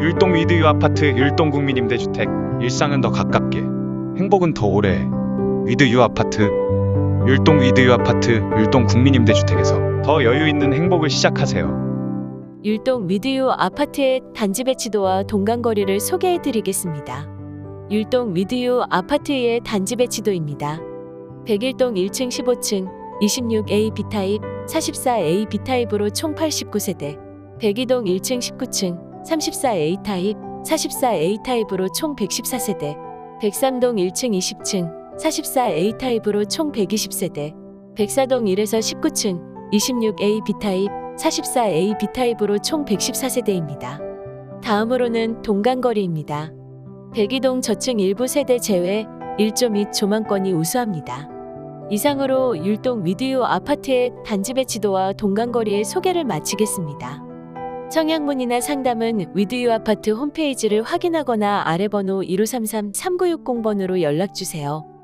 율동 위드유 아파트 율동 국민임대주택 일상은 더 가깝게 행복은 더 오래 위드유 아파트 율동 위드유 아파트 율동 국민임대주택에서 더 여유 있는 행복을 시작하세요. 율동 위드유 아파트의 단지 배치도와 동간거리를 소개해 드리겠습니다. 율동 위드유 아파트의 단지 배치도입니다. 101동 1층 15층 26A B타입 44A B타입으로 총 89세대 102동 1층 19층 34A 타입 44A 타입으로 총 114세대 103동 1층 20층 44A 타입으로 총 120세대 104동 1에서 19층 26A B타입 44A B타입으로 총 114세대입니다. 다음으로는 동간거리입니다. 백이동 저층 일부 세대 제외 1조 및 조망권이 우수합니다. 이상으로 율동 위드유 아파트의 단지 배치도와 동간거리의 소개를 마치겠습니다. 청약문의나 상담은 위드유 아파트 홈페이지를 확인하거나 아래 번호 1533-3960번으로 연락주세요.